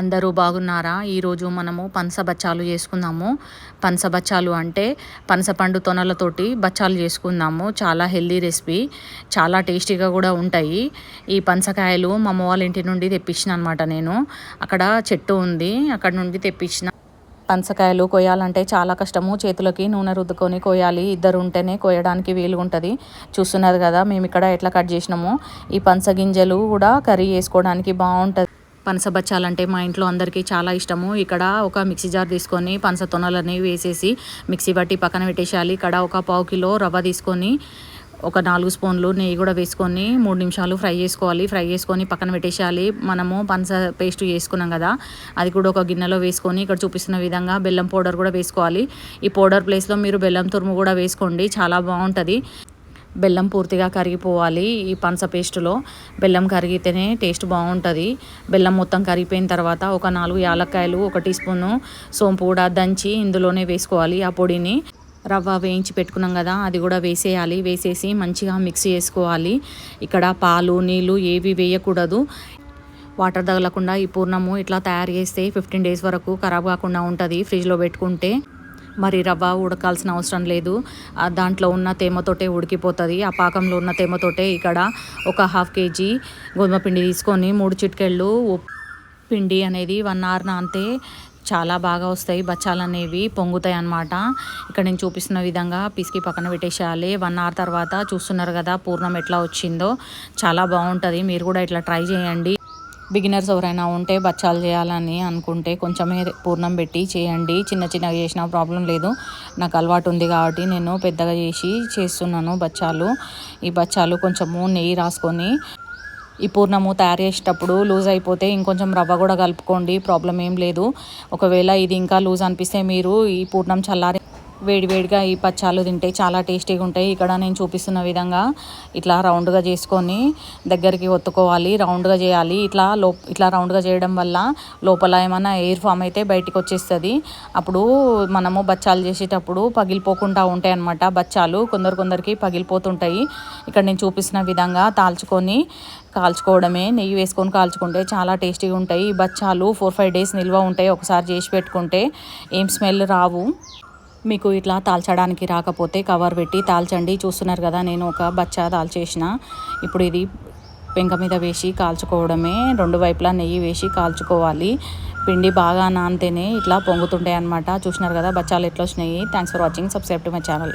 అందరూ బాగున్నారా? ఈరోజు మనము పనస బచ్చాలు చేసుకుందాము. పనస బచ్చాలు అంటే పనస పండు తొనలతోటి బచ్చాలు చేసుకుందాము. చాలా హెల్దీ రెసిపీ. చాలా టేస్టీగా కూడా ఉంటాయి. ఈ పనసకాయలు మా అమ్మ వాళ్ళ ఇంటి నుండి తెప్పించిన అనమాట నేను. అక్కడ చెట్టు ఉంది. అక్కడ నుండి తెప్పించిన పనసకాయలు కొయ్యాలంటే చాలా కష్టము. చేతులకి నూనె రుద్దుకొని కొయ్యాలి. ఇద్దరు ఉంటేనే కొయ్యడానికి వీలు ఉంటుంది. చూస్తున్నారు కదా మేము ఇక్కడ ఎట్లా కట్ చేసినాము. ఈ పనస గింజలు కూడా కర్రీ వేసుకోవడానికి బాగుంటుంది. పనస బచ్చాలంటే మా ఇంట్లో అందరికీ చాలా ఇష్టము. ఇక్కడ ఒక మిక్సీ జార్ తీసుకొని పనస తొనలని వేసేసి మిక్సీ పట్టి పక్కన పెట్టేసేయాలి. ఇక్కడ ఒక పావు కిలో రవ్వ తీసుకొని ఒక నాలుగు స్పూన్లు నెయ్యి కూడా వేసుకొని మూడు నిమిషాలు ఫ్రై చేసుకోవాలి. ఫ్రై చేసుకొని పక్కన పెట్టేసేయాలి. మనము పనస పేస్ట్ చేసుకున్నాం కదా అది కూడా ఒక గిన్నెలో వేసుకొని ఇక్కడ చూపిస్తున్న విధంగా బెల్లం పౌడర్ కూడా వేసుకోవాలి. ఈ పౌడర్ ప్లేస్లో మీరు బెల్లం తురుము కూడా వేసుకోండి. చాలా బాగుంటుంది. బెల్లం పూర్తిగా కరిగిపోవాలి ఈ పనస పేస్టులో. బెల్లం కరిగితేనే టేస్ట్ బాగుంటుంది. బెల్లం మొత్తం కరిగిపోయిన తర్వాత ఒక నాలుగు యాలక్కాయలు ఒక టీ స్పూను సోంపు కూడా దంచి ఇందులోనే వేసుకోవాలి. ఆ పొడిని రవ్వ వేయించి పెట్టుకున్నాం కదా అది కూడా వేసేయాలి. వేసేసి మంచిగా మిక్స్ చేసుకోవాలి. ఇక్కడ పాలు నీళ్ళు ఏవి వేయకూడదు. వాటర్ తగలకుండా ఈ పూర్ణము ఇట్లా తయారు చేస్తే ఫిఫ్టీన్ డేస్ వరకు ఖరాబ్ కాకుండా ఉంటుంది. ఫ్రిడ్జ్లో పెట్టుకుంటే మరి రవ్వ ఉడకాల్సిన అవసరం లేదు. దాంట్లో ఉన్న తేమతోటే ఉడికిపోతుంది. ఆ పాకంలో ఉన్న తేమతోటే ఇక్కడ ఒక హాఫ్ కేజీ గోధుమ పిండి తీసుకొని మూడు చిట్కెళ్ళు పిండి అనేది వన్ అవర్ అంతే చాలా బాగా వస్తాయి. బచ్చాలు అనేవి పొంగుతాయి అన్నమాట. ఇక్కడ నేను చూపిస్తున్న విధంగా పిసికి పక్కన పెట్టేసేయాలి. వన్ అవర్ తర్వాత చూస్తున్నారు కదా పూర్ణం ఎట్లా వచ్చిందో. చాలా బాగుంటుంది. మీరు కూడా ఇట్లా ట్రై చేయండి. బిగినర్స్ ఎవరైనా ఉంటే బచ్చాలు చేయాలని అనుకుంటే కొంచెమే పూర్ణం పెట్టి చేయండి. చిన్న చిన్నగా చేసిన ప్రాబ్లం లేదు. నాకు అలవాటు ఉంది కాబట్టి నేను పెద్దగా చేసి చేస్తున్నాను బచ్చాలు. ఈ బచ్చాలు కొంచెము నెయ్యి రాసుకొని ఈ పూర్ణము తయారు చేసేటప్పుడు లూజ్ అయిపోతే ఇంకొంచెం రవ్వ కూడా కలుపుకోండి ప్రాబ్లం ఏం లేదు. ఒకవేళ ఇది ఇంకా లూజ్ అనిపిస్తే మీరు ఈ పూర్ణం చల్లారి వేడివేడిగా ఈ పచ్చాలు తింటే చాలా టేస్టీగా ఉంటాయి. ఇక్కడ నేను చూపిస్తున్న విధంగా ఇట్లా రౌండ్గా చేసుకొని దగ్గరికి ఒత్తుకోవాలి. రౌండ్గా చేయాలి. ఇట్లా లో ఇట్లా రౌండ్గా చేయడం వల్ల లోపల ఏమైనా ఎయిర్ ఫామ్ అయితే బయటికి వచ్చేస్తుంది. అప్పుడు మనము బచ్చాలు చేసేటప్పుడు పగిలిపోకుండా ఉంటాయి అన్నమాట బచ్చాలు. కొందరు కొందరికి పగిలిపోతుంటాయి. ఇక్కడ నేను చూపిస్తున్న విధంగా తాల్చుకొని కాల్చుకోవడమే. నెయ్యి వేసుకొని కాల్చుకుంటే చాలా టేస్టీగా ఉంటాయి. ఈ బచ్చాలు ఫోర్ ఫైవ్ డేస్ నిల్వ ఉంటాయి. ఒకసారి చేసి పెట్టుకుంటే ఏం స్మెల్ రావు. మీకు ఇట్లా తాల్చడానికి రాకపోతే కవర్ పెట్టి తాల్చండి. చూస్తున్నారు కదా నేను ఒక బచ్చా దాల్చేసిన ఇప్పుడు ఇది పెంక మీద వేసి కాల్చుకోవడమే. రెండు వైపులా నెయ్యి వేసి కాల్చుకోవాలి. పిండి బాగా నానితేనే ఇట్లా పొంగుతుంటాయి అనమాట చూసినారు కదా బచ్చాలు ఎట్లా వచ్చినాయి. Thanks for watching subscribe to my channel